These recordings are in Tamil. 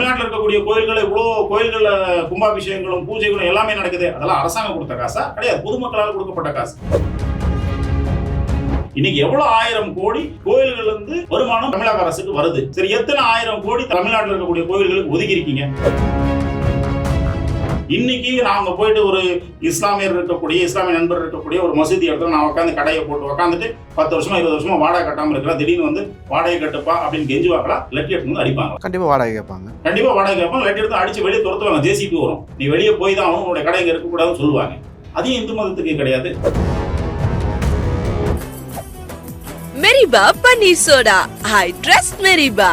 தமிழ்நாட்டில் இருக்கக்கூடிய கோயில்கள் இவ்வளோ கோயில்களில் கும்பாபிஷேகங்களும் பூஜைகளும் எல்லாமே நடக்குது. அதெல்லாம் அரசாங்கம் கொடுத்த காசா? கிடையாது. பொதுமக்களால் கொடுக்கப்பட்ட காசு. இன்னைக்கு எவ்வளவு ஆயிரம் கோடி கோயில்கள் வந்து வருமானம் தமிழக அரசுக்கு வருது. சரி எத்தனை ஆயிரம் கோடி தமிழ்நாட்டில் இருக்கக்கூடிய கோயில்களுக்கு ஒதுக்கி இருக்கீங்க இன்னைக்கு நாங்க போயிட்டு ஒரு இஸ்லாமியர் இருக்கக்கூடிய இஸ்லாமிய நண்பர் இருக்கக்கூடிய ஒரு மசூதி இடத்துல நான் உட்காந்து கடையை போட்டு உட்காந்துட்டு பத்து வருஷமா இருபது வருஷமா வாடகை கட்டாம இருக்கிறா திடீர்னு வந்து வாடகை கட்டுப்பா அப்படின்னு கெஞ்சுவாங்களா லெட்டி எடுத்து வந்து அடிப்பாங்க. கண்டிப்பாக வாடகை கேட்பாங்க. கண்டிப்பா வாடகை கேட்பாங்க. லெட்டி எடுத்து அடிச்சு வெளியே துரத்துவாங்க. ஜேசிபி வரும். நீ வெளியே போய் தான் அவனுடைய கடை இங்க இருக்கக்கூடாதுன்னு சொல்லுவாங்க. அதையும் இந்து மதத்துக்கு கிடையாது. மெரிபா பன்னீர் சோடா ஐ ட்ரஸ்ட் மெரிபா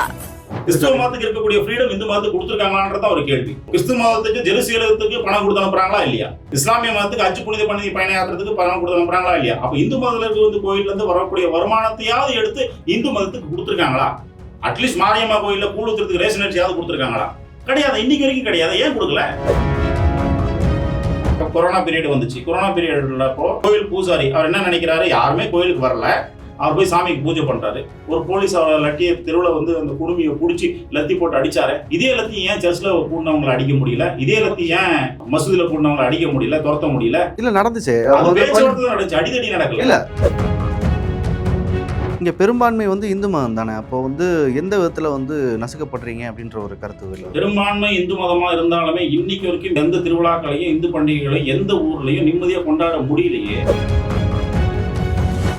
கிறிஸ்துவ மதத்துக்கு இருக்கக்கூடிய ஃப்ரீடம் இந்து மதத்துக்கு கொடுத்துருக்காங்களான்றத ஒரு கேள்வி. கிறிஸ்துவ மதத்துக்கு ஜெருசலேத்துக்கு பணம் கொடுத்து அனுப்புறாங்களா இல்லையா? இஸ்லாமிய மதத்துக்கு அச்சு புனித பண்ணி பயண யாத்திரத்துக்கு பணம் கொடுத்து அனுப்புறாங்களா இல்லையா? அப்ப இந்து மதத்துல வந்து கோயில்ல இருந்து வரக்கூடிய வருமானத்தையாவது எடுத்து இந்து மதத்துக்கு கொடுத்துருக்காங்களா? அட்லீஸ்ட் மாரியம்மா கோயில்ல கூழுத்துறதுக்கு ரேஷன் அரிசியாவது கொடுத்துருக்காங்களா? கிடையாது. இன்னைக்கு வரைக்கும் கிடையாது. ஏன் கொடுக்கல? கொரோனா பீரியட் வந்துச்சு. கொரோனா பீரியட்ல கோயில் பூசாரி அவர் என்ன நினைக்கிறாரு? யாருமே கோயிலுக்கு வரல. அவர் போய் சாமிக்கு பூஜை பண்றாரு ஒரு போலீஸ் அவரை லட்டிய தெருவில் வந்து அந்த குடுமியை பிடிச்சி லத்தி போட்டு அடிச்சாரு. இதே லத்தி ஏன் சர்ச்சில் கூடினவங்களை அடிக்க முடியல? இதே லத்தி ஏன் மசூதியில் கூடினவங்களை அடிக்க முடியல? துரத்த முடியல? இல்லை நடந்துச்சு. அது பேச்சுவார்த்தை நடந்துச்சு. அடிதடி நடக்கல. இல்ல. இங்கே பெரும்பான்மை வந்து இந்து மதம் தானே. அப்போ வந்து எந்த விதத்தில் வந்து நசுக்கப்படுறீங்க அப்படின்ற ஒரு கருத்து இல்லை பெரும்பான்மை இந்து மதமா இருந்தாலுமே இன்னைக்கு வரைக்கும் எந்த திருவிழாக்களையும் இந்து பண்டிகைகளையும் எந்த ஊர்லயும் நிம்மதியா கொண்டாட முடியலையே.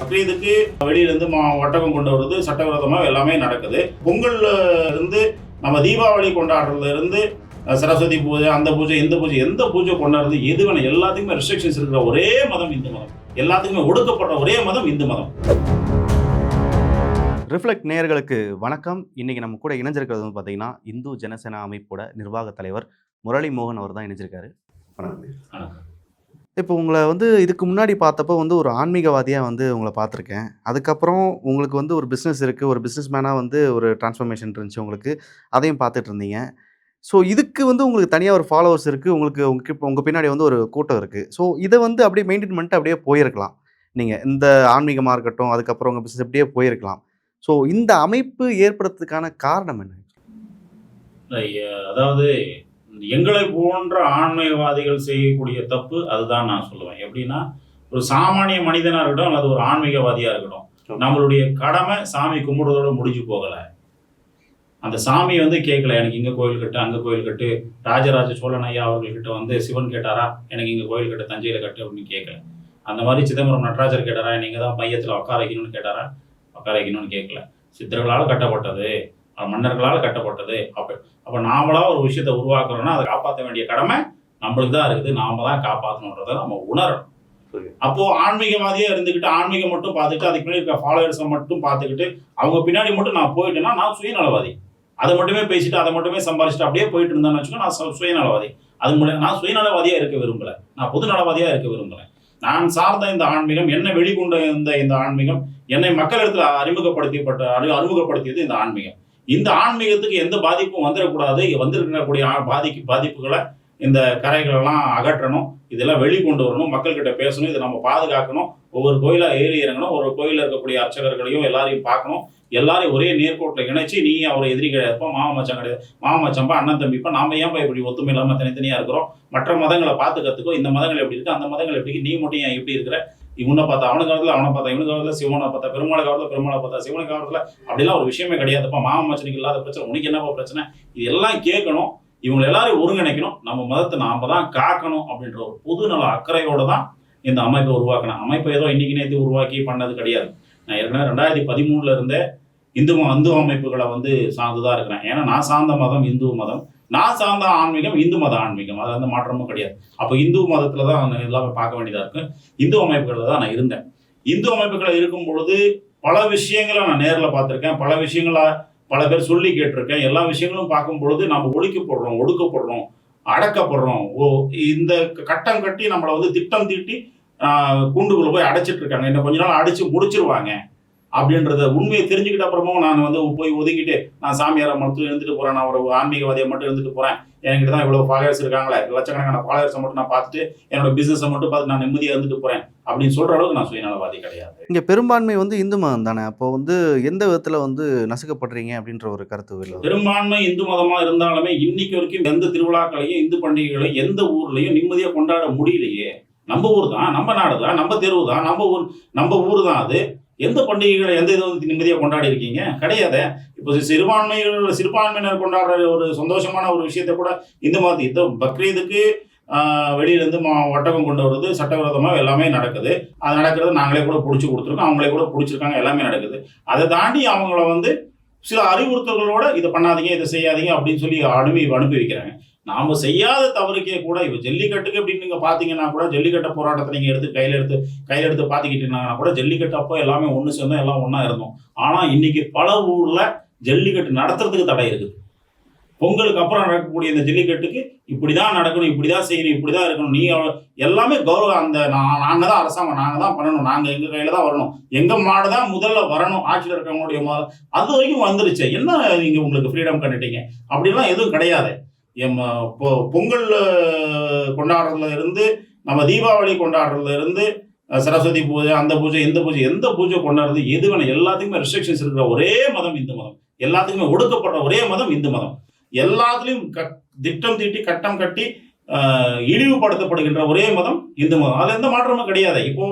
பக்ரீதுக்கு வெளியில இருந்து மா- ஒட்டகம் கொண்டு வர்றது சட்டவிரோதமா எல்லாமே நடக்குது. பொங்கல்ல இருந்து நம்ம தீபாவளி கொண்டாடுறதுல இருந்து அஹ், சரஸ்வதி பூஜை அந்த பூஜை இந்த பூஜை எந்த பூஜை கொண்டாடுறது எது வேணும் எல்லாத்துக்குமே ரெஸ்ட்ரிக்ஷன்ஸ் இருக்கிற ஒரே மதம் இந்து மதம். எல்லாத்துக்குமே ஒடுக்கப்படுற ஒரே மதம் இந்து மதம். ரிஃப்ளெக்ட் நேயர்களுக்கு வணக்கம். இன்னைக்கு நம்ம கூட இணைஞ்சிருக்கிறது வந்து பார்த்தீங்கன்னா இந்து ஜனசேனா அமைப்போட நிர்வாக தலைவர் முரளி மோகன் அவர் தான் இணைஞ்சிருக்காரு. வணக்கம். வணக்கம். இப்போ உங்களை வந்து இதுக்கு முன்னாடி பார்த்தப்போ வந்து ஒரு ஆன்மீகவாதியாக வந்து உங்களை பார்த்துருக்கேன். அதுக்கப்புறம் உங்களுக்கு வந்து ஒரு பிஸ்னஸ் இருக்குது ஒரு பிஸ்னஸ் மேனாக வந்து ஒரு டிரான்ஸ்ஃபர்மேஷன் இருந்துச்சு உங்களுக்கு. அதையும் பார்த்துட்டு இருந்தீங்க. ஸோ இதுக்கு வந்து உங்களுக்கு தனியாக ஒரு ஃபாலோவர்ஸ் இருக்குது உங்களுக்கு உங்கள் உங்கள் பின்னாடி வந்து ஒரு கூட்டம் இருக்குது ஸோ இதை வந்து அப்படியே மெயின்டைன் பண்ணிட்டு அப்படியே போயிருக்கலாம். நீங்கள் இந்த ஆன்மீகமாக இருக்கட்டும் அதுக்கப்புறம் உங்கள் பிஸ்னஸ் அப்படியே போயிருக்கலாம். ஸோ இந்த அமைப்பு ஏற்படுறதுக்கான காரணம் என்ன? அதாவது எங்களை போன்ற ஆன்மீகவாதிகள் செய்யக்கூடிய தப்பு அதுதான் நான் சொல்லுவேன். எப்படின்னா ஒரு சாமானிய மனிதனா இருக்கட்டும் அல்லது ஒரு ஆன்மீகவாதியா இருக்கட்டும் நம்மளுடைய கடமை சாமி கும்பிடுறதோட முடிஞ்சு போகல. அந்த சாமி வந்து கேட்கல எனக்கு இங்க கோயில் கட்டு அங்க கோயில் கட்டு. ராஜராஜ சோழன் ஐயா அவர்கள்கிட்ட வந்து சிவன் கேட்டாரா? எனக்கு இங்க கோயில் கட்டு தஞ்சையில கட்டு அப்படின்னு கேட்கல. அந்த மாதிரி சிதம்பரம் நடராஜர் கேட்டாரா? நீங்க தான் மையத்துல உட்கார வைக்கணும்னு கேட்டாரா? உட்கார வைக்கணும்னு கேட்கல. சித்தர்களால் கட்டப்பட்டது. மன்னர்களால் கட்டப்பட்டது. அப்ப அப்ப நாமளா ஒரு விஷயத்தை உருவாக்குறோம்னா அதை காப்பாற்ற வேண்டிய கடமை நம்மளுக்கு தான் இருக்குது. நாம தான் காப்பாற்றணுன்றதை நம்ம உணரணும். அப்போ ஆன்மீகவாதியா இருந்துக்கிட்டு ஆன்மீகம் மட்டும் பார்த்துட்டு அதுக்கு பின்னாடி இருக்க ஃபாலோவர்ஸை மட்டும் பார்த்துக்கிட்டு அவங்க பின்னாடி மட்டும் நான் போயிட்டேன்னா நான் சுயநலவாதி. அதை மட்டுமே பேசிட்டு அதை மட்டுமே சம்பாதிச்சுட்டு அப்படியே போயிட்டு இருந்தேன்னு வச்சுக்கோ நான் சுயநலவாதி. அது மூலம் நான் சுயநலவாதியா இருக்க விரும்பல. நான் பொதுநலவாதியா இருக்க விரும்புறேன் நான் சார்ந்த இந்த ஆன்மீகம் என்னை வெளிக்கொண்ட இந்த இந்த ஆன்மீகம் என்னை மக்களிடத்தில் அறிமுகப்படுத்தப்பட்ட அறி அறிமுகப்படுத்தியது இந்த ஆன்மீகம். இந்த ஆன்மீகத்துக்கு எந்த பாதிப்பும் வந்துடக்கூடாது. வந்திருக்கக்கூடிய பாதிக்கு பாதிப்புகளை இந்த கரைகளெல்லாம் அகற்றணும். இதெல்லாம் வெளிக்கொண்டு வரணும் மக்கள்கிட்ட பேசணும். இதை நம்ம பாதுகாக்கணும். ஒவ்வொரு கோயிலாக ஏறி இறங்கணும். ஒரு கோயிலில் இருக்கக்கூடிய அர்ச்சகர்களையும் எல்லாரையும் பார்க்கணும். எல்லாரையும் ஒரே நேர்கோட்டில் இணைச்சு நீ அவரை எதிரி கிடையாதுப்பா மாமா மச்சான் கிடையாது. மாமா அண்ணன் தம்பிப்பா நாம ஏன்பா இப்படி ஒத்துமை இல்லாமல் தனித்தனியாக இருக்கிறோம்? மற்ற மதங்களை பார்த்து கற்றுக்கோ இந்த மதங்கள் எப்படி இருக்கு? அந்த மதங்கள் எப்படி நீ மட்டும் ஏன் எப்படி இருக்கிற? இவனை பார்த்தா அவனுக்கு காலத்தில் அவனை பார்த்தா இவனுக்கு காலத்தில் சிவனை பார்த்தா பெருமாளை காலத்தில் பெருமாளை பார்த்தா சிவனுக்கு காலத்தில் அப்படிலாம் ஒரு விஷயமே கிடையாதுப்பா. மாமா மச்சனுக்கு இல்லாத பிரச்சனை உனக்கு என்னப்பா பிரச்சனை? இது எல்லாம் கேட்கணும். இவங்க எல்லாரையும் ஒருங்கிணைக்கணும். நம்ம மதத்தை நாம தான் காக்கணும் அப்படின்ற ஒரு பொது நல அக்கறையோட தான் இந்த அமைப்பை உருவாக்கணும் அமைப்பை ஏதோ இன்னைக்கு நேற்று உருவாக்கி பண்ணது கிடையாது. நான் ஏற்கனவே ரெண்டாயிரத்தி பதிமூணுல இருந்தே இந்து இந்து அமைப்புகளை வந்து சார்ந்து தான் இருக்கிறேன். ஏன்னா நான் சார்ந்த மதம் இந்து மதம். நான் சார்ந்த ஆன்மீகம் இந்து மத ஆன்மீகம். அது வந்து மாற்றமும் கிடையாது. அப்போ இந்து மதத்தில் தான் நான் எல்லாமே பார்க்க வேண்டியதாக இருக்கும் இந்து அமைப்புகளில் தான் நான் இருந்தேன். இந்து அமைப்புகளை இருக்கும் பொழுது பல விஷயங்களை நான் நேரில் பார்த்துருக்கேன். பல விஷயங்களை பல பேர் சொல்லி கேட்டிருக்கேன். எல்லா விஷயங்களும் பார்க்கும் பொழுது நம்ம ஒழிக்கப்படுறோம் ஒடுக்கப்படுறோம் அடக்கப்படுறோம். ஓ இந்த கட்டம் கட்டி நம்மளை வந்து திட்டம் தீட்டி ஆஹ், போய் அடைச்சிட்டு இருக்காங்க. இன்னும் கொஞ்ச நாள் அடித்து முடிச்சிருவாங்க. அப்படின்றத உண்மையை தெரிஞ்சுக்கிட்ட அப்புறமும் நான் வந்து போய் ஒதுக்கிட்டு நான் சாமியாரை மட்டும் இருந்துட்டு போறேன் நான் ஒரு ஆன்மீகவாதியை மட்டும் இருந்துட்டு போறேன். என்கிட்ட தான் இவ்வளவு ஃபாலோவர்ஸ் இருக்காங்களே லட்சக்கணக்கான ஃபாலோவர்ஸை மட்டும் நான் பார்த்துட்டு என்னோட பிசினஸை மட்டும் பார்த்து நான் நிம்மதியாக இருந்துட்டு போறேன் அப்படின்னு சொல்ற அளவுக்கு நான் சுயநலவாதி கிடையாது. இங்கே பெரும்பான்மை வந்து இந்து மதம் தானே? அப்போ வந்து எந்த விதத்தில் வந்து நசுக்கப்படுறீங்க அப்படின்ற ஒரு கருத்து வருது. பெரும்பான்மை இந்து மதமா இருந்தாலுமே இன்னைக்கு வரைக்கும் எந்த திருவிழாக்களையும் இந்து பண்டிகைகளையும் எந்த ஊர்லயும் நிம்மதியா கொண்டாட முடியலையே. நம்ம ஊர் தான் நம்ம நாடு தான் நம்ம தெருவு தான் நம்ம ஊர் நம்ம ஊர் தான் அது. எந்த பண்டிகைகளை எந்த இது வந்து நிம்மதியாக கொண்டாடி இருக்கீங்க? கிடையாது. இப்போ சிறுபான்மைகள் சிறுபான்மையினர் கொண்டாடுற ஒரு சந்தோஷமான ஒரு விஷயத்தை கூட இந்த மாதிரி இந்த பக்ரீதுக்கு வெளியிலேருந்து மா வட்டகம் கொண்டு வருது சட்டவிரோதமாக எல்லாமே நடக்குது. அது நடக்கிறது நாங்களே கூட பிடிச்சி கொடுத்துருக்கோம். அவங்களே கூட பிடிச்சிருக்காங்க. எல்லாமே நடக்குது. அதை தாண்டி அவங்கள வந்து சில அறிவுறுத்தல்களோட இதை பண்ணாதீங்க இதை செய்யாதீங்க அப்படின்னு சொல்லி அனுப்பி அனுப்பி வைக்கிறாங்க. நாம செய்யாத தவறுக்கே கூட இப்போ ஜல்லிக்கட்டுக்கு அப்படின்னு நீங்க பாத்தீங்கன்னா கூட ஜல்லிக்கட்டை போராட்டத்தை நீங்க எடுத்து கையில எடுத்து கையில எடுத்து பாத்துக்கிட்டு இருந்தாங்கன்னா கூட ஜல்லிக்கட்டு அப்போ எல்லாமே ஒண்ணு சேர்ந்தோம் எல்லாம் ஒன்றா இருந்தோம். ஆனா இன்னைக்கு பல ஊர்ல ஜல்லிக்கட்டு நடத்துறதுக்கு தடை இருக்குது. பொங்கலுக்கு அப்புறம் நடக்கக்கூடிய இந்த ஜல்லிக்கட்டுக்கு இப்படிதான் நடக்கணும் இப்படிதான் செய்யணும் இப்படிதான் இருக்கணும். நீ எல்லாமே கௌரவம் அந்த நான் நாங்க தான் அரசாங்கம் நாங்க தான் பண்ணணும். நாங்க எங்க கையில தான் வரணும். எங்க மாடு தான் முதல்ல வரணும் ஆட்சியில் இருக்கவங்களுடைய முதல் அது வரைக்கும் வந்துருச்சு. என்ன நீங்க உங்களுக்கு ஃப்ரீடம் கண்டுட்டீங்க? அப்படிலாம் எதுவும் கிடையாது. பொங்கல் கொண்டாடுறதுல இருந்து நம்ம தீபாவளி கொண்டாடுறதுல இருந்து சரஸ்வதி பூஜை அந்த பூஜை இந்த பூஜை எந்த பூஜை கொண்டாடுறது எது வேணும் எல்லாத்துக்குமே ரெஸ்ட்ரிக்ஷன்ஸ் இருக்கிற ஒரே மதம் இந்து மதம். எல்லாத்துக்குமே ஒடுக்கப்படுற ஒரே மதம் இந்து மதம். எல்லாத்துலேயும் கட் திட்டம் தீட்டி கட்டம் கட்டி இழிவுபடுத்தப்படுகின்ற ஒரே மதம் இந்து மதம். அதில் எந்த மாற்றமும் கிடையாது. இப்போ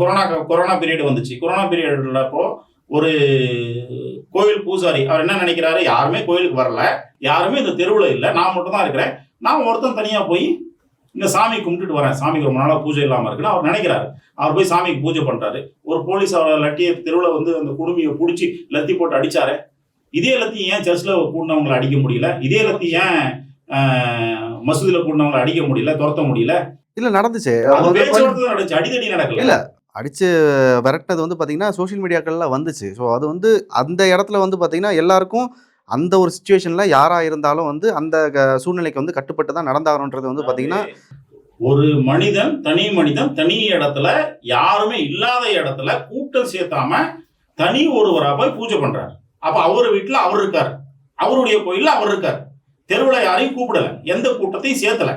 கொரோனா கொரோனா பீரியட் வந்துச்சு. கொரோனா பீரியட்ல அப்போ ஒரு கோவில் பூசாரி அவர் என்ன நினைக்கிறாரு? யாருமே கோயிலுக்கு வரல. யாருமே இந்த தெருவில் இல்லை. நான் மட்டும் தான் இருக்கிறேன். நான் ஒருத்தன் தனியாக போய் இந்த சாமி கும்பிட்டுட்டு வரேன். சாமிக்கு ரொம்ப நாளாக பூஜை இல்லாமல் இருக்குன்னு அவர் நினைக்கிறாரு. அவர் போய் சாமிக்கு பூஜை பண்ணுறாரு ஒரு போலீஸ் அவரை லட்டிய தெருவில் வந்து அந்த குடுமியை பிடிச்சி லத்தி போட்டு அடிச்சாரு. இதே லத்தி ஏன் சர்ச்சில் கூடினவங்களை அடிக்க முடியல? இதே லத்தி ஏன் ஆஹ், மசூதியில கூடினவங்களை அடிக்க முடியல? துரத்த முடியல? இல்லை நடந்துச்சு. அடிதடி நடக்கல. இல்ல. அடிச்சு விரட்டினது வந்து பார்த்தீங்கன்னா சோஷியல் மீடியாக்கள்ல வந்துச்சு. ஸோ அது வந்து அந்த இடத்துல வந்து பார்த்தீங்கன்னா எல்லாருக்கும் அந்த ஒரு சுச்சுவேஷனில் யாராக இருந்தாலும் வந்து அந்த சூழ்நிலைக்கு வந்து கட்டுப்பட்டு தான் நடந்தாகணுன்றது வந்து பார்த்தீங்கன்னா ஒரு மனிதன் தனி மனிதன் தனி இடத்துல யாருமே இல்லாத இடத்துல கூட்டம் சேர்த்தாம தனி ஒருவரா போய் பூஜை பண்றாரு. அப்ப அவர் வீட்டுல அவர் இருக்கார். அவருடைய கோயில்ல அவர் இருக்கார். தெருவுல யாரையும் கூப்பிடல. எந்த கூட்டத்தையும் சேர்த்தல.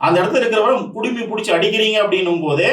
அந்த இடத்துல இருக்கிறவரை குடுமி பிடிச்சி அடிக்கிறீங்க அப்படின்னும் போதே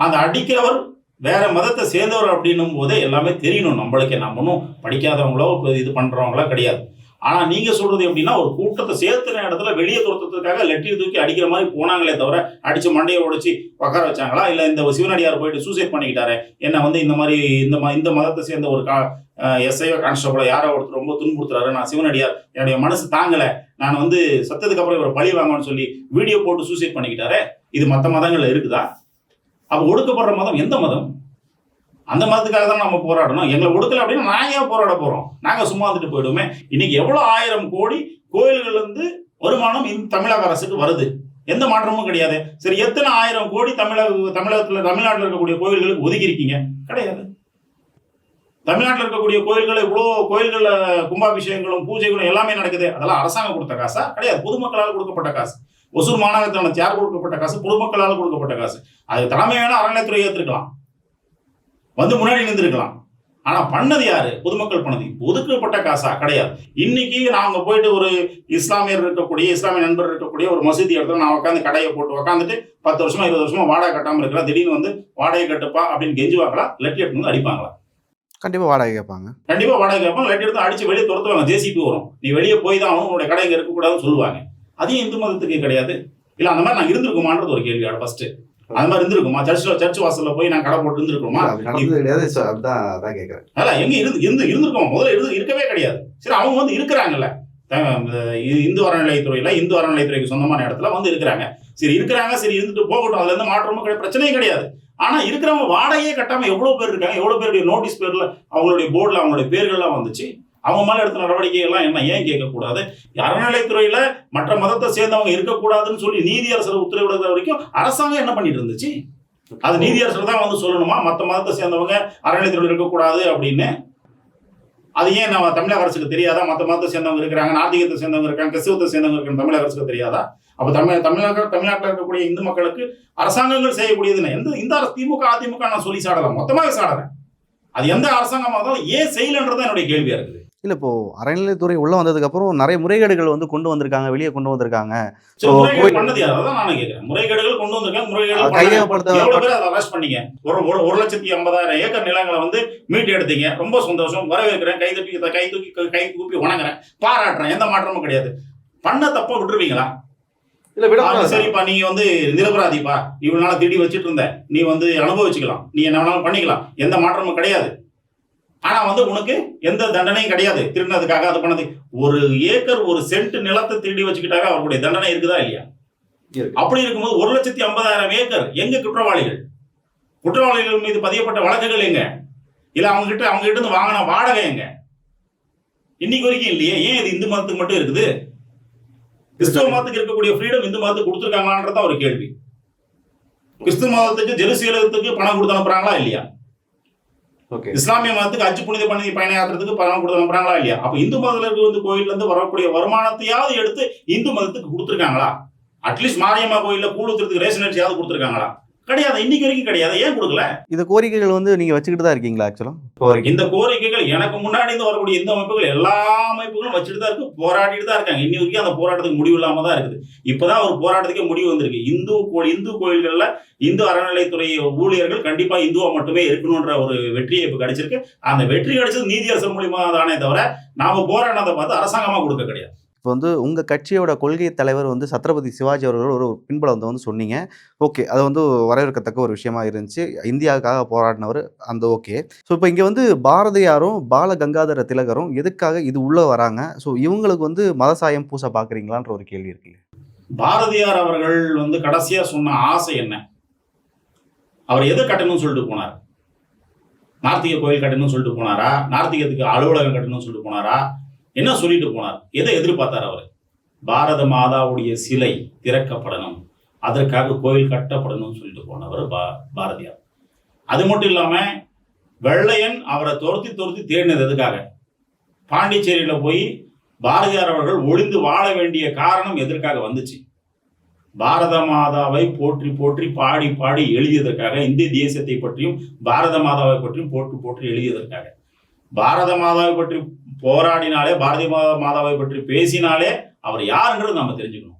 அந்த அடிக்கிறவர் வேற மதத்தை சேர்ந்தவர் அப்படின்னும் போதே எல்லாமே தெரியணும். நம்மளுக்கே நம்ம ஒன்றும் படிக்காதவங்களோ இது பண்ணுறவங்களோ கிடையாது. ஆனால் நீங்கள் சொல்கிறது எப்படின்னா ஒரு கூட்டத்தை சேர்த்துன இடத்துல வெளியே துரத்துறதுக்காக லெட்டி தூக்கி அடிக்கிற மாதிரி போனாங்களே தவிர அடித்து மண்டையை உடைச்சு உட்கார வச்சாங்களா? இல்லை இந்த சிவனடியார் போயிட்டு சூசைட் பண்ணிக்கிட்டாரு? என்ன வந்து இந்த மாதிரி இந்த ம- இந்த மதத்தை சேர்ந்த ஒரு கா எஸ்ஐயோ கான்ஸ்டபிளோ யாரோ ஒருத்தர் ரொம்ப துன்புறுத்துறாரு. நான் சிவனடியார் என்னுடைய மனசு தாங்கலை. நான் வந்து சத்தத்துக்கு அப்புறம் பழி வாங்கன்னு சொல்லி வீடியோ போட்டு சூசைட் பண்ணிக்கிட்டாரு? இது மற்ற மதங்களில் இருக்குதா? அப்போ ஒடுக்கப்படுற மதம் எந்த மதம்? அந்த மதத்துக்காக தான் நம்ம போராடணும். எங்களை ஒடுக்கல அப்படின்னா நாங்கள் ஏன் போராட போகிறோம் நாங்கள் சும்மா வந்துட்டு போயிடுவோமே. இன்னைக்கு எவ்வளோ ஆயிரம் கோடி கோயில்கள்லேருந்து வருமானம் இந்த தமிழக அரசுக்கு வருது. எந்த மாற்றமும் கிடையாது. சரி எத்தனை ஆயிரம் கோடி தமிழக தமிழகத்தில் தமிழ்நாட்டில் இருக்கக்கூடிய கோயில்களுக்கு ஒதுக்கி இருக்கீங்க கிடையாது. தமிழ்நாட்டில் இருக்கக்கூடிய கோயில்கள் இவ்வளோ கோயில்களில் கும்பாபிஷேகங்களும் பூஜைகளும் எல்லாமே நடக்குது. அதெல்லாம் அரசாங்கம் கொடுத்த காசா? கிடையாது. பொதுமக்களால் கொடுக்கப்பட்ட காசு. ஒசூர் மாநகரத்தான யார் கொடுக்கப்பட்ட காசு? பொதுமக்களால் கொடுக்கப்பட்ட காசு. அது தலைமை வேணா அறநிலையத்துறை ஏற்றிருக்கலாம் வந்து முன்னாடி நின்றுருக்கலாம் ஆனா பண்ணது யாரு? பொதுமக்கள் பண்ணது. ஒதுக்கப்பட்ட காசா? கிடையாது. இன்னைக்கு நாங்க போயிட்டு ஒரு இஸ்லாமியர் இருக்கக்கூடிய இஸ்லாமிய நண்பர் இருக்கக்கூடிய ஒரு மசூதி இடத்துல நான் உட்காந்து கடையை போட்டு உட்காந்துட்டு பத்து வருஷமா இருபது வருஷமா வாடகை கட்டாம இருக்கிறேன். திடீர்னு வந்து வாடகை கட்டுப்பா அப்படின்னு கெஞ்சுவாங்களா லெட்டி எடுத்து வந்து அடிப்பாங்களா? கண்டிப்பாக வாடகை கேட்பாங்க. கண்டிப்பா வாடகை கேட்பாங்க. லெட்டி எடுத்து அடிச்சு வெளியே துரத்துவாங்க. ஜேசிபி வரும். நீ வெளியே போய் தான் அவனுடைய கடை இங்க இருக்கக்கூடாதுன்னு சொல்லுவாங்க. அதையும் இந்து மதத்துக்கு கிடையாது? இல்ல அந்த மாதிரி நான் இருந்திருக்குமான்றது ஒரு கேள்வியோட ஃபர்ஸ்ட் அந்த மாதிரி இருந்திருக்குமா? சர்ச்சில் சர்ச் வாசல்ல போய் நான் கடை போட்டு இருந்திருக்கோமா? அது அதுதான் அதான் கேட்குறேன் அதெல்லாம் எங்க இருந்து இருந்து இருந்திருக்கோம். முதல்ல இருந்து இருக்கவே கிடையாது. சரி அவங்க வந்து இருக்கிறாங்கல்ல. இந்து அறநிலையத்துறையில இந்து அறநிலையத்துறைக்கு சொந்தமான இடத்துல வந்து இருக்கிறாங்க. சரி இருக்கிறாங்க சரி இருந்துட்டு போகட்டும். அதுல இருந்து மாற்றமும் கிடையாது. பிரச்சனையும் கிடையாது. ஆனா இருக்கிறவங்க வாடகையே கட்டாம எவ்வளவு பேர் இருக்காங்க? எவ்வளவு பேருடைய நோட்டீஸ் பேர்ல அவங்களுடைய போர்டுல அவங்களுடைய பேர்கள்லாம் வந்துச்சு. அவங்க மேலே எடுத்த நடவடிக்கை எல்லாம் என்ன? ஏன் கேட்கக்கூடாது? அறநிலைத்துறையில மற்ற மதத்தை சேர்ந்தவங்க இருக்கக்கூடாதுன்னு சொல்லி நீதியரசர் உத்தரவிடுற வரைக்கும் அரசாங்கம் என்ன பண்ணிட்டு இருந்துச்சு? அது நீதியரசர் தான் வந்து சொல்லணுமா? மற்ற மதத்தை சேர்ந்தவங்க அறநிலைத்துறையில் இருக்கக்கூடாது அப்படின்னு? அது ஏன் நம்ம தமிழக அரசுக்கு தெரியாதா? மற்ற மதத்தை சேர்ந்தவங்க இருக்கிறாங்க நாத்திகத்தை சேர்ந்தவங்க இருக்காங்க கிறிஸ்தவத்தை சேர்ந்தவங்க இருக்காங்க தமிழக அரசுக்கு தெரியாதா? அப்போ தமிழ் தமிழக தமிழ்நாட்டில் இருக்கக்கூடிய இந்து மக்களுக்கு அரசாங்கங்கள் செய்யக்கூடியது என்ன? எந்த இந்த அரசு திமுக அதிமுக நான் சொல்லி சாடலாம் மொத்தமாக சாடுறேன் அது எந்த அரசாங்கமாக இருந்தாலும் ஏன் செய்யலன்றது என்னுடைய கேள்வியாக இருக்குது. இல்லை இப்போ அறநிலையத்துறை உள்ள வந்ததுக்கப்புறம் நிறைய முறைகேடுகள் வந்து கொண்டு வந்திருக்காங்க வெளியே கொண்டு வந்திருக்காங்க. முறைகேடுகள் கொண்டு வந்திருக்காங்க கையகப்படுத்த- பண்ணாங்க. ஒரு ஒரு லட்சத்தி ஐம்பதாயிரம் ஏக்கர் நிலங்களை வந்து மீட்டு எடுத்தீங்க. ரொம்ப சந்தோஷம். வரவேற்கிறேன். கை தட்டி கை தூக்கி கை கூப்பி வணங்குறேன். பாராட்டுறேன். எந்த மாற்றமும் கிடையாது. பண்ண தப்ப விட்டுருவீங்களா? இல்லை ஆ, சரிப்பா நீங்க வந்து நிரபராதிப்பா. இவ்வளவு நாளா திருடி வச்சிட்டு இருந்த நீ வந்து அனுபவிச்சுக்கலாம். நீ என்ன வேணாலும் பண்ணிக்கலாம். எந்த மாற்றமும் கிடையாது. ஆனா வந்து உனக்கு எந்த தண்டனையும் கிடையாது. திருடினதுக்காக அது பண்ணது. ஒரு ஏக்கர் ஒரு சென்ட் நிலத்தை திருடி வச்சுக்கிட்டாக அவர்களுடைய தண்டனை இருக்குதா இல்லையா. அப்படி இருக்கும்போது ஒரு லட்சத்தி ஐம்பதாயிரம் ஏக்கர் எங்க குற்றவாளிகள்? குற்றவாளிகள் மீது பதியப்பட்ட வழக்குகள் எங்க? இல்ல அவங்க கிட்ட அவங்க கிட்ட இருந்து வாங்கின வாடகை எங்க? இன்னைக்கு வரைக்கும் இல்லையே. ஏன் இது இந்து மதத்துக்கு மட்டும் இருக்குது? கிறிஸ்துவ மதத்துக்கு இருக்கக்கூடிய ஃப்ரீடம் இந்து மதத்துக்கு கொடுத்துருக்காங்களான்றத ஒரு கேள்வி. கிறிஸ்துவ மதத்துக்கு ஜெருசலேத்துக்கு பணம் கொடுத்து அனுப்புறாங்களா இல்லையா? இஸ்லாமிய மதத்துக்கு அச்சு புனித பண்ணி பயண யாத்திரத்துக்கு பணம் கொடுத்து அனுப்புறாங்களா இல்லையா? அப்ப இந்து மதத்துல வந்து கோயில்ல இருந்து வரக்கூடிய வருமானத்தையாவது எடுத்து இந்து மதத்துக்கு கொடுத்துருக்காங்களா? அட்லீஸ்ட் மாரியம்மா கோயில்ல கூழ் ஊத்துறதுக்கு ரேஷன் அரிசியாவது கொடுத்துருக்காங்களா? கிடையாது. இன்னைக்கு வரைக்கும் கிடையாது. ஏன் கொடுக்கல? இந்த கோரிக்கைகள் வந்து நீங்கள் வச்சுக்கிட்டு தான் இருக்கீங்களா ஆக்சுவலாக இந்த கோரிக்கைகள் எனக்கு முன்னாடி இருந்து வரக்கூடிய இந்த அமைப்புகள் எல்லா அமைப்புகளும் வச்சுட்டு தான் இருக்கு. போராடிட்டு தான் இருக்காங்க. இன்னி வரைக்கும் அந்த போராட்டத்துக்கு முடிவு இல்லாம தான் இருக்குது. இப்பதான் ஒரு போராட்டத்துக்கே முடிவு வந்திருக்கு. இந்து கோ- இந்து கோயில்கள்ல இந்து அறநிலைத்துறை ஊழியர்கள் கண்டிப்பா இந்துவா மட்டுமே இருக்கணும்ன்ற ஒரு வெற்றியை இப்ப கிடைச்சிருக்கு. அந்த வெற்றி கிடைச்சது நீதியரசர் மூலியமா தானே தவிர நாம போராடினதை பார்த்து அரசாங்கமா கொடுக்க கிடையாது. இப்போ வந்து உங்கள் கட்சியோட கொள்கை தலைவர் வந்து சத்ரபதி சிவாஜி அவர்கள் ஒரு பின்புலம் வந்து சொன்னீங்க. ஓகே. அது வந்து வரவேற்கத்தக்க ஒரு விஷயமா இருந்துச்சு. இந்தியாவுக்காக போராடினவர் அந்த ஓகே. ஸோ இப்போ இங்கே வந்து பாரதியாரும் பால கங்காதர திலகரும் எதுக்காக இது உள்ளே வராங்க? ஸோ இவங்களுக்கு வந்து மதசாயம் பூச பார்க்குறீங்களான்ற ஒரு கேள்வி இருக்கு. பாரதியார் அவர்கள் வந்து கடைசியாக சொன்ன ஆசை என்ன? அவர் எதை கட்டணும்னு சொல்லிட்டு போனார்? நார்த்திக கோயில் கட்டணும்னு சொல்லிட்டு போனாரா? நார்த்திகத்துக்கு அலுவலகம் கட்டணும்னு சொல்லிட்டு போனாரா? என்ன சொல்லிட்டு போனார்? எதை எதிர்பார்த்தார் அவர்? பாரத மாதாவுடைய சிலை திறக்கப்படணும். அதற்காக கோயில் கட்டப்படணும்னு சொல்லிட்டு போனவர் பா பாரதியார். அது மட்டும் இல்லாம வெள்ளையன் அவரை துரத்தி துரத்தி தேடினது எதுக்காக? பாண்டிச்சேரியில போய் பாரதியார் அவர்கள் ஒளிந்து வாழ வேண்டிய காரணம் எதற்காக வந்துச்சு? பாரத மாதாவை போற்றி போற்றி பாடி பாடி எழுதியதற்காக இந்திய தேசத்தை பற்றியும் பாரத மாதாவை பற்றியும் போற்றி போற்றி எழுதியதற்காக. பாரத மாதாவை பற்றி போராடினாலே பாரதிய மாதாவை பற்றி பேசினாலே அவர் யாருன்றது நம்ம தெரிஞ்சுக்கணும்.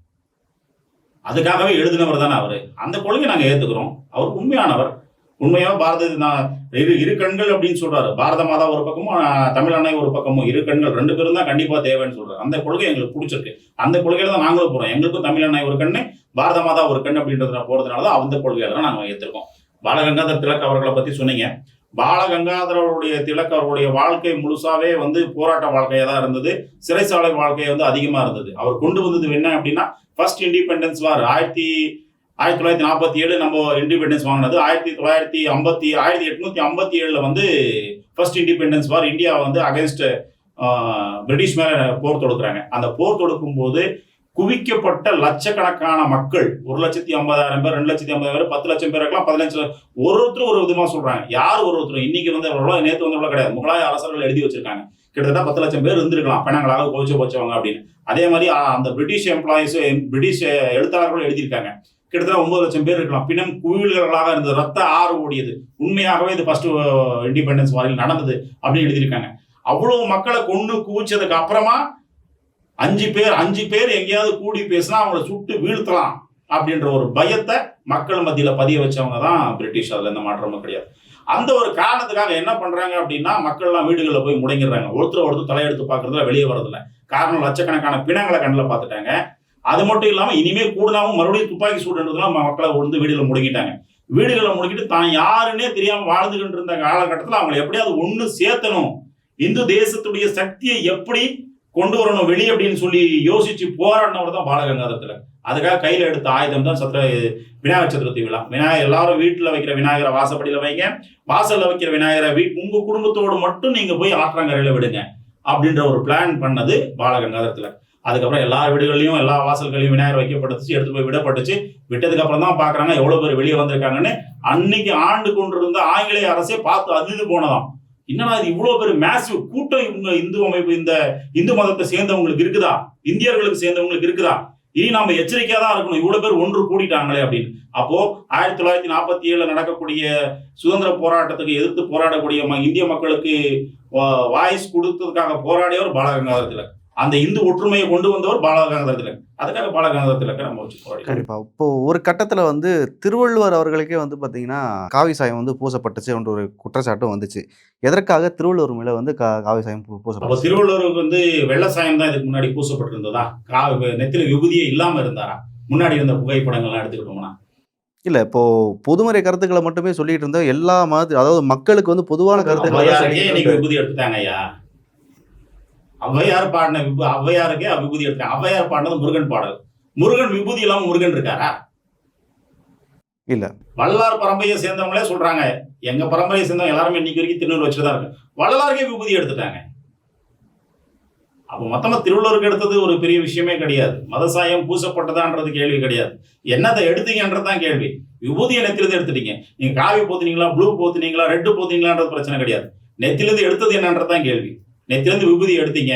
அதுக்காகவே எழுதினவர் தானே அவர். அந்த கொள்கை நாங்கள் ஏற்றுக்கிறோம் அவர் உண்மையானவர். உண்மையாக பாரத இரு இரு கண்கள் அப்படின்னு சொல்றாரு. பாரத மாதா ஒரு பக்கமும் தமிழ் அன்னை ஒரு பக்கமும் இரு கண்கள் ரெண்டு பேரும் தான் கண்டிப்பா தேவைன்னு சொல்றாரு. அந்த கொள்கை எங்களுக்கு பிடிச்சிருக்கு. அந்த கொள்கையில தான் நாங்களும் போறோம். எங்களுக்கும் தமிழ் அன்னை ஒரு கண்ணு பாரத மாதா ஒரு கண் அப்படின்றத போறதுனால தான் அந்த கொள்கையில தான் நாங்கள் ஏத்திருக்கோம் பாலகங்காதர் திலக் அவர்களை பத்தி சொன்னீங்க. பாலகங்காதரருடைய திலக் அவருடைய வாழ்க்கை முழுசாவே வந்து போராட்ட வாழ்க்கையா தான் இருந்தது. சிறைச்சாலை வாழ்க்கை வந்து அதிகமா இருந்தது. அவர் கொண்டு வந்தது என்ன அப்படின்னா ஃபர்ஸ்ட் இண்டிபெண்டன்ஸ் வார் ஆயிரத்தி ஆயிரத்தி தொள்ளாயிரத்தி நாற்பத்தி ஏழு நம்ம இண்டிபெண்டன்ஸ் வாங்கினது. ஆயிரத்தி தொள்ளாயிரத்தி ஐம்பத்தி ஆயிரத்தி எட்நூத்தி ஐம்பத்தி ஏழுல வந்து ஃபர்ஸ்ட் இண்டிபெண்டன்ஸ் வார் இந்தியா வந்து அகேன்ஸ்ட் பிரிட்டிஷ் மேல போர் தொடுக்கிறாங்க. அந்த போர் தொடுக்கும் போது குவிக்கப்பட்ட லட்சக்கணக்கான மக்கள் ஒரு லட்சத்தி ஐம்பதாயிரம் பேர் ரெண்டு லட்சத்தி ஐம்பதாயிரம் பேர் பத்து லட்சம் பேர் இருக்கலாம் பதினஞ்சு லட்சம் ஒரு ஒருத்தரும் ஒரு விதமா சொல்றாங்க. யார் ஒரு ஒருத்தரும்? இன்னைக்கு வந்து எவ்வளோ நேற்று வந்து எவ்வளோ கிடையாது. முகலாய அரசர்கள் எழுதி வச்சிருக்காங்க. கிட்டத்தட்ட பத்து லட்சம் பேர் இருந்திருக்கலாம். பிணங்களாக கோச்சு போச்சவங்க அப்படின்னு. அதே மாதிரி அந்த பிரிட்டிஷ் எம்ப்ளாயிஸ் பிரிட்டிஷ் எழுத்தாளர்களும் எழுதியிருக்காங்க. கிட்டத்தட்ட ஒன்பது லட்சம் பேர் இருக்கலாம். பின்னம் குவியல்களாக இருந்தது. ரத்த ஆறு ஓடியது. உண்மையாகவே இது ஃபர்ஸ்ட் இண்டிபெண்டன்ஸ் வாரியில் நடந்தது அப்படின்னு எழுதியிருக்காங்க. அவ்வளவு மக்களை கொண்டு குவிச்சதுக்கு அப்புறமா அஞ்சு பேர் அஞ்சு பேர் எங்கேயாவது கூடி பேசினா அவங்கள சுட்டு வீழ்த்தலாம் அப்படின்ற ஒரு பயத்தை மக்கள் மத்தியில் பதிய வச்சவங்க தான் பிரிட்டிஷ் அதில் எந்த மாற்றமும் கிடையாது. அந்த ஒரு காரணத்துக்காக என்ன பண்ணுறாங்க அப்படின்னா மக்கள்லாம் வீடுகளில் போய் முடங்கிடுறாங்க. ஒருத்தர் ஒருத்தர் தலையெடுத்து பார்க்குறதுல வெளியே வரதில்ல காரணம் லட்சக்கணக்கான பிணங்களை கண்ணில் பார்த்துட்டாங்க. அது மட்டும் இல்லாமல் இனிமேல் கூடுனாவும் மறுபடியும் துப்பாக்கி சூடுன்றதுலாம் மக்களை வந்து வீடுகளை முடங்கிட்டாங்க வீடுகளை முடக்கிட்டு தான் யாருன்னே தெரியாமல் வாழ்ந்துகிட்டு இருந்த காலகட்டத்தில் அவங்களை எப்படியாவது ஒன்று சேர்த்தணும். இந்து தேசத்துடைய சக்தியை எப்படி கொண்டு வரணும் வெளியே அப்படின்னு சொல்லி யோசிச்சு போராடினவர் தான் பாலகங்காதரத்துல அதுக்காக கையில எடுத்த ஆயுதம் தான் சத்திர விநாயகர் சதுர்த்தி விழா. விநாயகர் எல்லாரும் வீட்டுல வைக்கிற விநாயகரை வாசப்படியில வைங்க. வாசல்ல வைக்கிற விநாயகரை வீ உங்க குடும்பத்தோடு மட்டும் நீங்க போய் ஆற்றங்கரையில் விடுங்க அப்படின்ற ஒரு பிளான் பண்ணது பாலகங்காதரத்துல அதுக்கப்புறம் எல்லா வீடுகள்லயும் எல்லா வாசல்களையும் விநாயகர் வைக்கப்பட்டுச்சு எடுத்து போய் விடப்பட்டுச்சு. விட்டதுக்கு அப்புறம் தான் பாக்குறாங்க எவ்வளவு பேர் வெளியே வந்திருக்காங்கன்னு. அன்னைக்கு ஆண்டு கொண்டிருந்த ஆங்கிலேய அரசே பார்த்து அதிர்ந்து போனதாம். என்னடா இது இவ்வளவு பேர் மேசிவ் கூட்டம் இவங்க இந்து அமைப்பு இந்த இந்து மதத்தை சேர்ந்தவங்களுக்கு இருக்குதா? இந்தியர்களுக்கு சேர்ந்தவங்களுக்கு இருக்குதா? இனி நாம எச்சரிக்கையா தான் இருக்கணும். இவ்வளவு பேர் ஒன்று கூடிட்டாங்களே அப்படின்னு. அப்போ ஆயிரத்தி தொள்ளாயிரத்தி நாற்பத்தி ஏழுல நடக்கக்கூடிய சுதந்திர போராட்டத்துக்கு எதிர்த்து போராடக்கூடிய ம- இந்திய மக்களுக்கு வாய்ஸ் கொடுத்ததுக்காக போராடியவர் பாலகங்காதர திலக். அந்த இந்து ஒற்றுமையை கொண்டு வந்தவர் பாலகங்காதர திலக் அதுக்காக பாலகங்காதர திலக்கை நம்ம வச்சு கண்டிப்பா. இப்போ ஒரு கட்டத்துல வந்து திருவள்ளுவர் அவர்களுக்கே வந்து பாத்தீங்கன்னா காவி சாயம் வந்து பூசப்பட்டுச்சு என்ற ஒரு குற்றச்சாட்டும் வந்துச்சு. எதற்காக திருவள்ளுவர் மேல வந்து காவி சாயம் பூ- அப்போ பூசப்பட்டுச்சு? திருவள்ளுவருக்கு வந்து வெள்ள சாயம் தான் இதுக்கு முன்னாடி பூசப்பட்டிருந்ததா? கா நெத்தில விபூதியே இல்லாம இருந்தாரா? முன்னாடி இருந்த புகைப்படங்கள்லாம் எடுத்துக்கிட்டோம்னா இல்ல இப்போ பொதுமறை கருத்துக்களை மட்டுமே சொல்லிட்டு இருந்தோம். எல்லா மத அதாவது மக்களுக்கு வந்து பொதுவான கருத்துக்களை. விபூதி எடுத்துட்டாங்க ஐயா? ஔவையார் பாடின விபு ஔவையாருக்கே விபூதி எடுத்தாங்க ஔவையார் பாடினது முருகன் பாடல். முருகன் விபூதி இல்லாம முருகன் இருக்காரா? இல்ல. வள்ளலார் பரம்பரையை சேர்ந்தவங்களே சொல்றாங்க. எங்க பரம்பரையை சேர்ந்தவங்க எல்லாருமே இன்னைக்கு வரைக்கும் திருநூறு வச்சுதான் இருக்கு வள்ளலாருக்கே விபூதி எடுத்துட்டாங்க. அப்போ மொத்தமா திருவள்ளுவருக்கு எடுத்தது ஒரு பெரிய விஷயமே கிடையாது. மதசாயம் பூசப்பட்டதான்றது கேள்வி கிடையாது. என்னதை எடுத்தீங்கன்றது தான் கேள்வி. விபூதியை நெத்திலிருந்து எடுத்துட்டீங்க. நீங்க காவி போத்துனீங்களா ப்ளூ போத்துனீங்களா ரெட்டு போத்துனீங்களான்றது பிரச்சனை கிடையாது. நெத்திலிருந்து எடுத்தது என்னன்றது தான் கேள்வி. நெத்திலிருந்து விபூதி எடுத்தீங்க.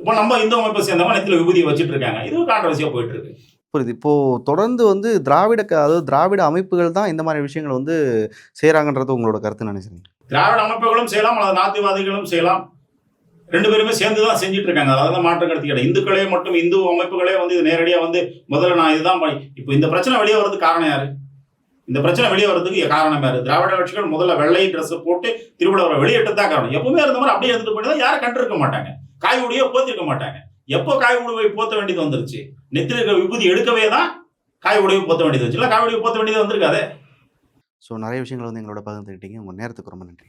இப்போ நம்ம இந்து அமைப்பை சேர்ந்தவங்க நெத்தில விபூதியை வச்சுட்டு இருக்காங்க இது கான்ட்ரவர்சியா போயிட்டு இருக்கு புரியுது. இப்போ தொடர்ந்து வந்து திராவிட அதாவது திராவிட அமைப்புகள் தான் இந்த மாதிரி விஷயங்களை வந்து செய்றாங்கன்றது உங்களோட கருத்து நினைக்கிறீங்க? திராவிட அமைப்புகளும் செய்யலாம் அல்லது நாத்திவாதிகளும் செய்யலாம். ரெண்டு பேருமே சேர்ந்து தான் செஞ்சுட்டு இருக்காங்க அதாவது தான் மாற்றம் கருத்து கிடையாது இந்துக்களே மட்டும் இந்து அமைப்புகளே வந்து இது நேரடியா வந்து முதல்ல நான் இதுதான் பண்ணி இப்போ இந்த பிரச்சனை வெளியே வர்றதுக்கு காரணம் யாரு? இந்த பிரச்சனை வெளியே வர்றதுக்கு காரணம் யாரு திராவிட கட்சிகள் முதல்ல வெள்ளை ட்ரெஸ் போட்டு திருவிழாவை வெளியிட்டு தான் காரணம். எப்பவுமே இருந்த மாதிரி அப்படியே இருந்துட்டு போயிட்டு தான் யாரும் கண்டிருக்க மாட்டாங்க. காய் போத்திருக்க மாட்டாங்க. எப்போ காய் உடுவை போத்த வேண்டியது வந்துருச்சு? நெத்தில இருக்கிற விபூதி எடுக்கவே தான் காய் உடைய போத்த வேண்டியது வந்துச்சு. இல்லை காய் போத்த வேண்டியது வந்திருக்காதே? ஸோ நிறைய விஷயங்கள் வந்து எங்களோட பகிர்ந்துக்கிட்டீங்க உங்கள் நேரத்துக்கு ரொம்ப நன்றி.